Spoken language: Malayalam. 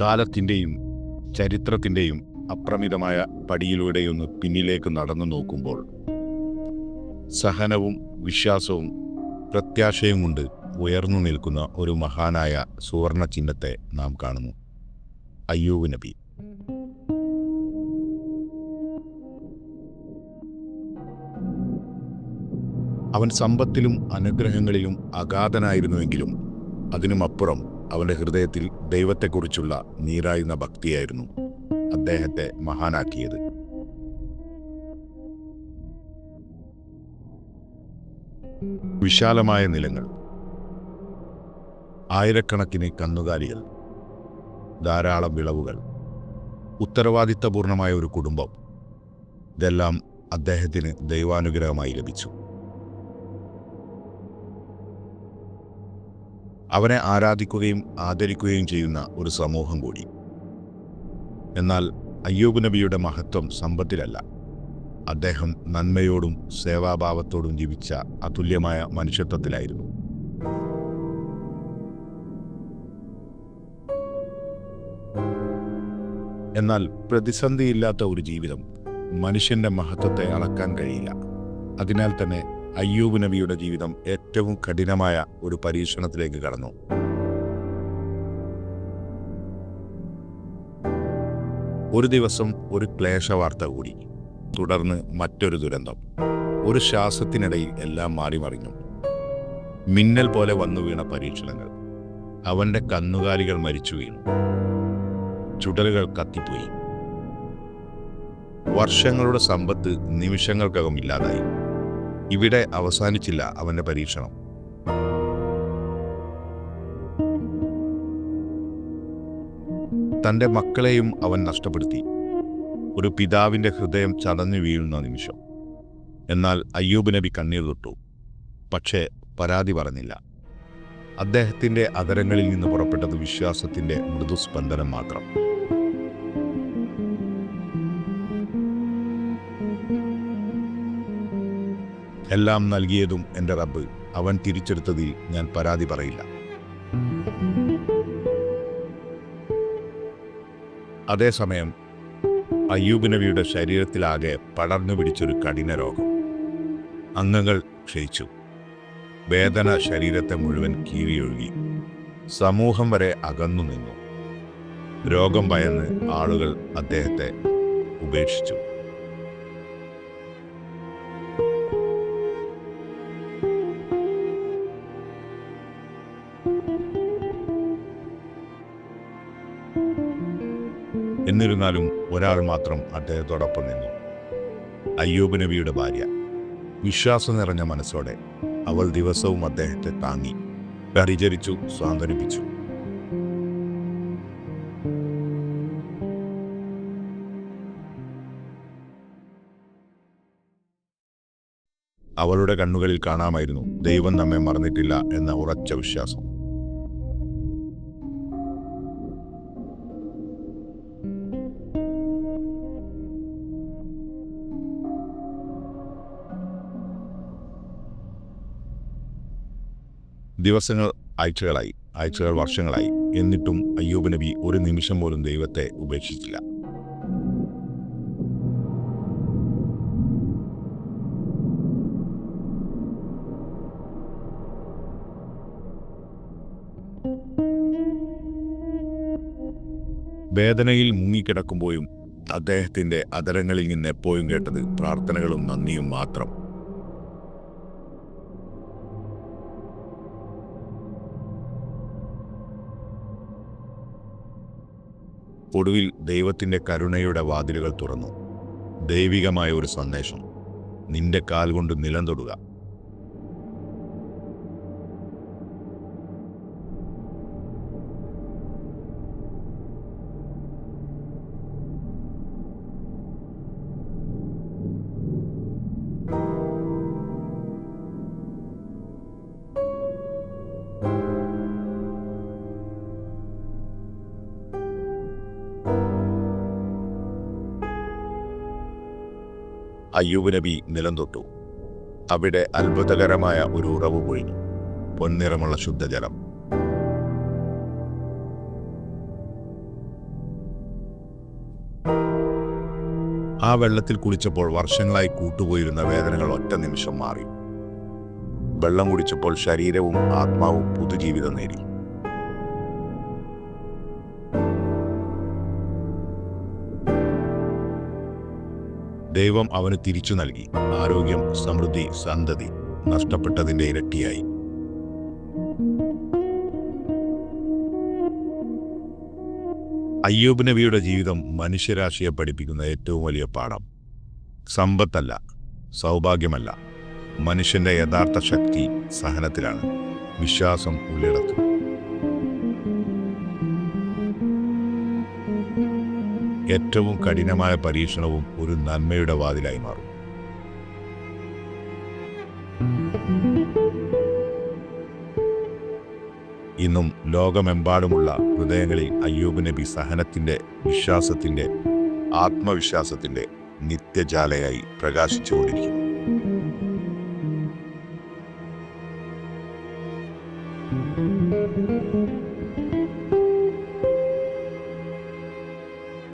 കാലത്തിന്റെയും ചരിത്രത്തിന്റെയും അപ്രമിതമായ പടിയിലൂടെയൊന്ന് പിന്നിലേക്ക് നടന്നു നോക്കുമ്പോൾ സഹനവും വിശ്വാസവും പ്രത്യാശയും കൊണ്ട് ഉയർന്നു നിൽക്കുന്ന ഒരു മഹാനായ സുവർണ ചിഹ്നത്തെ നാം കാണുന്നു. അയ്യൂബ് നബി. അവൻ സമ്പത്തിലും അനുഗ്രഹങ്ങളിലും അഗാധനായിരുന്നുവെങ്കിലും അതിനുമപ്പുറം അവന്റെ ഹൃദയത്തിൽ ദൈവത്തെക്കുറിച്ചുള്ള നീരായുന്ന ഭക്തിയായിരുന്നു അദ്ദേഹത്തെ മഹാനാക്കിയത്. വിശാലമായ നിലങ്ങൾ. ആയിരക്കണക്കിന് കന്നുകാലികൾ ധാരാളം വിളവുകൾ ഉത്തരവാദിത്തപൂർണമായ ഒരു കുടുംബം ഇതെല്ലാം അദ്ദേഹത്തിന് ദൈവാനുഗ്രഹമായി ലഭിച്ചു. അവനെ ആരാധിക്കുകയും ആദരിക്കുകയും ചെയ്യുന്ന ഒരു സമൂഹം കൂടി. എന്നാൽ അയ്യൂബ് നബിയുടെ മഹത്വം സമ്പത്തിലല്ല. അദ്ദേഹം നന്മയോടും സേവാഭാവത്തോടും ജീവിച്ച അതുല്യമായ മനുഷ്യത്വത്തിലായിരുന്നു. എന്നാൽ പ്രതിസന്ധിയില്ലാത്ത ഒരു ജീവിതം മനുഷ്യന്റെ മഹത്വത്തെ അളക്കാൻ കഴിയില്ല. അതിനാൽ തന്നെ അയ്യൂബ് നബിയുടെ ജീവിതം ഏറ്റവും കഠിനമായ ഒരു പരീക്ഷണത്തിലേക്ക് കടന്നു. ഒരു ദിവസം ഒരു ക്ലേശവാർത്ത കൂടി തുടർന്ന് മറ്റൊരു ദുരന്തം. ഒരു ശ്വാസത്തിനിടയിൽ എല്ലാം മാറിമറിഞ്ഞു മിന്നൽ പോലെ വന്നു വീണ പരീക്ഷണങ്ങൾ. അവന്റെ കന്നുകാലികൾ മരിച്ചു വീണു. ചുടലുകൾ കത്തിപ്പോയി. വർഷങ്ങളുടെ സമ്പത്ത് നിമിഷങ്ങൾക്കകം ഇല്ലാതായി. ഇവിടെ അവസാനിച്ചില്ല അവന്റെ പരീക്ഷണം. തന്റെ മക്കളെയും അവൻ നഷ്ടപ്പെടുത്തി. ഒരു പിതാവിന്റെ ഹൃദയം ചതഞ്ഞു വീഴുന്ന നിമിഷം. എന്നാൽ അയ്യൂബ് നബി കണ്ണീർ തൊട്ടു. പക്ഷേ പരാതി പറഞ്ഞില്ല. അദ്ദേഹത്തിന്റെ അതരങ്ങളിൽ നിന്ന് പുറപ്പെട്ടത് വിശ്വാസത്തിന്റെ മൃദുസ്പന്ദനം മാത്രം. എല്ലാം നൽകിയതും എന്റെ റബ്ബ്. അവൻ തിരിച്ചെടുത്തതിൽ ഞാൻ പരാതി പറയില്ല. അതേസമയം അയ്യൂബ് നബിയുടെ ശരീരത്തിലാകെ പടർന്നു പിടിച്ചൊരു കഠിന രോഗം. അംഗങ്ങൾ ക്ഷയിച്ചു. വേദന ശരീരത്തെ മുഴുവൻ കീറിയൊഴുകി. സമൂഹം വരെ അകന്നു നിന്നു. രോഗം ഭയന്ന് ആളുകൾ അദ്ദേഹത്തെ ഉപേക്ഷിച്ചു. എന്നിരുന്നാലും ഒരാൾ മാത്രം അദ്ദേഹത്തോടൊപ്പം നിന്നു. അയ്യൂബ് നബിയുടെ ഭാര്യ. വിശ്വാസം നിറഞ്ഞ മനസ്സോടെ അവൾ ദിവസവും അദ്ദേഹത്തെ താങ്ങി. പരിചരിച്ചു സ്വാന്തനിപ്പിച്ചു. അവളുടെ കണ്ണുകളിൽ കാണാമായിരുന്നു ദൈവം നമ്മെ മറന്നിട്ടില്ല എന്ന ഉറച്ച വിശ്വാസം. ദിവസങ്ങൾ ആഴ്ചകളായി ആഴ്ചകൾ വർഷങ്ങളായി. എന്നിട്ടും അയ്യൂബ് നബി ഒരു നിമിഷം പോലും ദൈവത്തെ ഉപേക്ഷിച്ചില്ല. വേദനയിൽ മുങ്ങിക്കിടക്കുമ്പോഴും അദ്ദേഹത്തിന്റെ അതരങ്ങളിൽ നിന്ന് എപ്പോഴും കേട്ടത് പ്രാർത്ഥനകളും നന്ദിയും മാത്രം. ഒടുവിൽ ദൈവത്തിന്റെ കരുണയുടെ വാതിലുകൾ തുറന്നു. ദൈവികമായ ഒരു സന്ദേശം. നിന്റെ കാൽ കൊണ്ട് നിലം തൊടുക. അയ്യൂബ് നബി നിലം തൊട്ടു അവിടെ അത്ഭുതകരമായ ഒരു ഉറവ് പൊഴിഞ്ഞു പൊന്നിറമുള്ള ശുദ്ധജലം. ആ വെള്ളത്തിൽ കുളിച്ചപ്പോൾ വർഷങ്ങളായി കൂട്ടുപോയിരുന്ന വേദനകൾ ഒറ്റ നിമിഷം മാറി. വെള്ളം കുടിച്ചപ്പോൾ ശരീരവും ആത്മാവും പുതുജീവിതം നേടി. ദൈവം അവന് തിരിച്ചു നൽകി. ആരോഗ്യം സമൃദ്ധി സന്തതി നഷ്ടപ്പെട്ടതിന്റെ ഇരട്ടിയായി. അയ്യൂബ് നബിയുടെ ജീവിതം മനുഷ്യരാശിയെ പഠിപ്പിക്കുന്ന ഏറ്റവും വലിയ പാഠം. സമ്പത്തല്ല സൗഭാഗ്യമല്ല. മനുഷ്യന്റെ യഥാർത്ഥ ശക്തി സഹനത്തിലാണ്. വിശ്വാസം ഉള്ളിടത്തും. ഏറ്റവും കഠിനമായ പരീക്ഷണവും ഒരു നന്മയുടെ വാതിലായി മാറും. ഇന്നും ലോകമെമ്പാടുമുള്ള ഹൃദയങ്ങളിൽ അയ്യൂബ് നബി സഹനത്തിന്റെ വിശ്വാസത്തിന്റെ ആത്മവിശ്വാസത്തിന്റെ നിത്യജാലയായി പ്രകാശിച്ചുകൊണ്ടിരിക്കുന്നു.